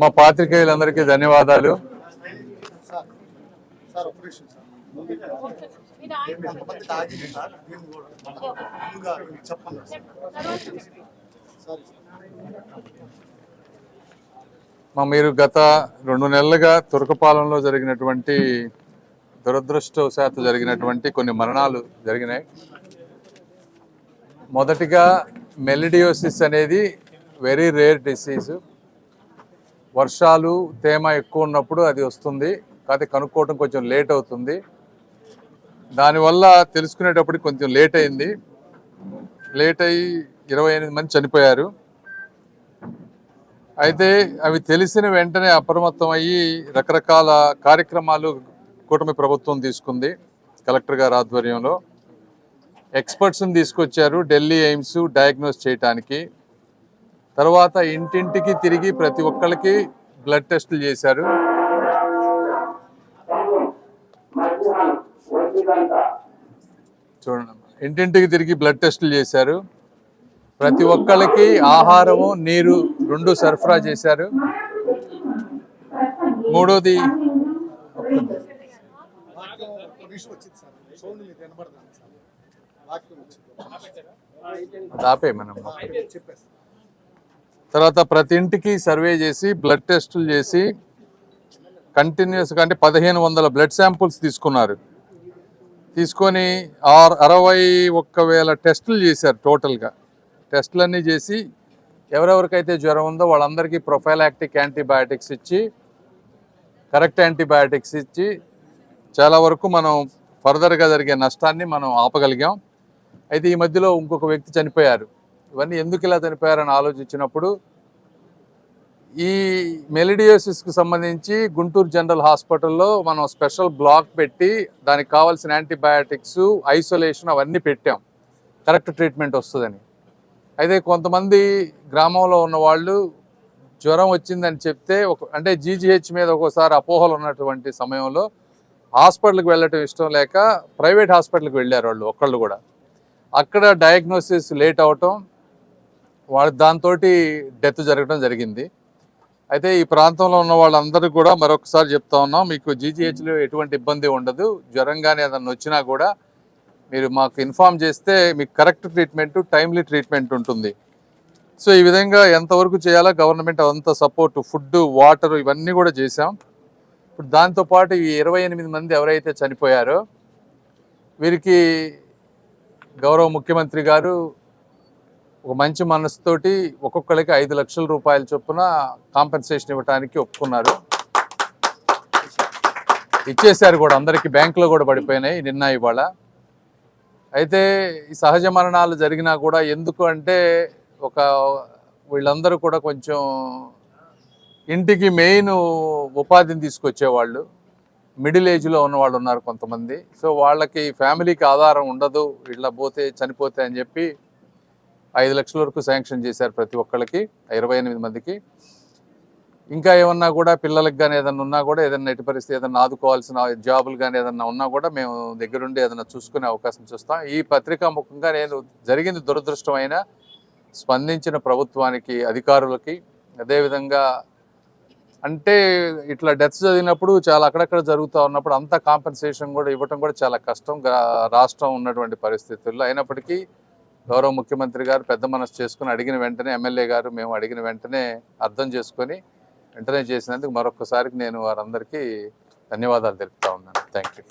మా పాత్రికేయులందరికీ ధన్యవాదాలు. మా మీరు గత రెండు నెలలుగా తురకపాలెంలో జరిగినటువంటి దురదృష్టవశాత్తు జరిగినటువంటి కొన్ని మరణాలు జరిగినాయి. మొదటిగా మెలిడియోసిస్ అనేది వెరీ రేర్ డిసీజ్ వర్షాలు తేమ ఎక్కువ ఉన్నప్పుడు అది వస్తుంది. కాకపోతే కనుక్కోవటం కొంచెం లేట్ అవుతుంది. దానివల్ల తెలుసుకునేటప్పటికి కొంచెం లేట్ అయింది. లేట్ అయ్యి ఇరవై ఎనిమిది మంది చనిపోయారు. అయితే అవి తెలిసిన వెంటనే అప్రమత్తం అయ్యి రకరకాల కార్యక్రమాలు కూటమి ప్రభుత్వం తీసుకుంది. కలెక్టర్ గారి ఆధ్వర్యంలో. ఎక్స్పర్ట్స్ని తీసుకొచ్చారు ఢిల్లీ ఎయిమ్స్ డయాగ్నోస్ చేయటానికి. తర్వాత ఇంటింటికి తిరిగి ప్రతి ఒక్కరికి బ్లడ్ టెస్టులు చేశారు. చూడండి ఇంటింటికి తిరిగి బ్లడ్ టెస్టులు చేశారు. ప్రతి ఒక్కరికి ఆహారము నీరు రెండు సరఫరా చేశారు. మూడోది ఆపే మనం. తర్వాత ప్రతి ఇంటికి సర్వే చేసి బ్లడ్ టెస్టులు చేసి కంటిన్యూస్గా అంటే పదిహేను వందల బ్లడ్ శాంపుల్స్ తీసుకున్నారు. తీసుకొని ఆరు అరవై ఒక్క వేల టెస్టులు చేశారు టోటల్గా టెస్టులన్నీ చేసి ఎవరెవరికైతే జ్వరం ఉందో వాళ్ళందరికీ ప్రొఫైలాక్టిక్ యాంటీబయాటిక్స్ ఇచ్చి కరెక్ట్ యాంటీబయాటిక్స్ ఇచ్చి చాలా వరకు మనం ఫర్దర్గా జరిగే నష్టాన్ని మనం ఆపగలిగాం. అయితే ఈ మధ్యలో ఇంకొక వ్యక్తి చనిపోయారు. ఇవన్నీ ఎందుకు ఇలా చనిపోయారని ఆలోచించినప్పుడు ఈ మెలిడియోసిస్కి సంబంధించి గుంటూరు జనరల్ హాస్పిటల్లో మనం స్పెషల్ బ్లాక్ పెట్టి దానికి కావాల్సిన యాంటీబయాటిక్స్ ఐసోలేషన్ అవన్నీ పెట్టాం. కరెక్ట్ ట్రీట్మెంట్ వస్తుందని. అయితే కొంతమంది గ్రామంలో ఉన్న వాళ్ళు జ్వరం వచ్చిందని చెప్తే ఒక అంటే జీజీహెచ్ మీద ఒక్కోసారి అపోహలు ఉన్నటువంటి సమయంలో హాస్పిటల్కి వెళ్ళటం ఇష్టం లేక ప్రైవేట్ హాస్పిటల్కి వెళ్ళారు వాళ్ళు ఒక్కళ్ళు కూడా. అక్కడ డయాగ్నోసిస్ లేట్ అవటం వాళ్ళ దాంతో డెత్ జరగడం జరిగింది. అయితే ఈ ప్రాంతంలో ఉన్న వాళ్ళందరికీ కూడా మరొకసారి చెప్తా ఉన్నాం మీకు జీజీహెచ్లో ఎటువంటి ఇబ్బంది ఉండదు. జ్వరం కానీ ఏదన్నా వచ్చినా కూడా మీరు మాకు ఇన్ఫామ్ చేస్తే మీకు కరెక్ట్ ట్రీట్మెంట్ టైమ్లీ ట్రీట్మెంట్ ఉంటుంది. సో ఈ విధంగా ఎంతవరకు చేయాలో గవర్నమెంట్ అంత సపోర్ట్ ఫుడ్ వాటర్ ఇవన్నీ కూడా చేశాం. ఇప్పుడు దాంతోపాటు ఈ ఇరవై ఎనిమిది మంది ఎవరైతే చనిపోయారో వీరికి గౌరవ ముఖ్యమంత్రి గారు ఒక మంచి మనసుతోటి ఒక్కొక్కరికి ఐదు లక్షల రూపాయల చొప్పున కాంపెన్సేషన్ ఇవ్వడానికి ఒప్పుకున్నారు. ఇచ్చేశారు కూడా అందరికీ బ్యాంకులో కూడా పడిపోయినాయి నిన్న ఇవాళ. అయితే ఈ సహజ మరణాలు జరిగినా కూడా ఎందుకు అంటే ఒక వీళ్ళందరూ కూడా కొంచెం ఇంటికి మెయిన్ ఉపాధిని తీసుకొచ్చేవాళ్ళు. మిడిల్ ఏజ్లో ఉన్న వాళ్ళు ఉన్నారు కొంతమంది. సో వాళ్ళకి ఫ్యామిలీకి ఆధారం ఉండదు. ఇట్లా పోతే చనిపోతే అని చెప్పి ఐదు లక్షల వరకు శాంక్షన్ చేశారు ప్రతి ఒక్కళ్ళకి ఇరవై ఎనిమిది మందికి. ఇంకా ఏమన్నా కూడా పిల్లలకి కానీ ఏదన్నా ఉన్నా కూడా ఏదన్నా ఎట్టి పరిస్థితి ఏదన్నా ఆదుకోవాల్సిన జాబులు కానీ ఏదన్నా ఉన్నా కూడా మేము దగ్గరుండి ఏదన్నా చూసుకునే అవకాశం చూస్తాం. ఈ పత్రికా ముఖంగా నేను జరిగింది దురదృష్టమైన స్పందించిన ప్రభుత్వానికి అధికారులకి అదేవిధంగా అంటే ఇట్లా డెత్స్ చదివినప్పుడు చాలా అక్కడక్కడ జరుగుతూ ఉన్నప్పుడు అంత కాంపెన్సేషన్ కూడా ఇవ్వటం కూడా చాలా కష్టం. రాష్ట్రం ఉన్నటువంటి పరిస్థితుల్లో అయినప్పటికీ గౌరవ ముఖ్యమంత్రి గారు పెద్ద మనసు చేసుకుని అడిగిన వెంటనే ఎమ్మెల్యే గారు మేము అడిగిన వెంటనే అర్థం చేసుకొని వెంటనే చేసినందుకు మరొకసారికి నేను వారందరికీ ధన్యవాదాలు తెలుపుతా ఉన్నాను. Thank you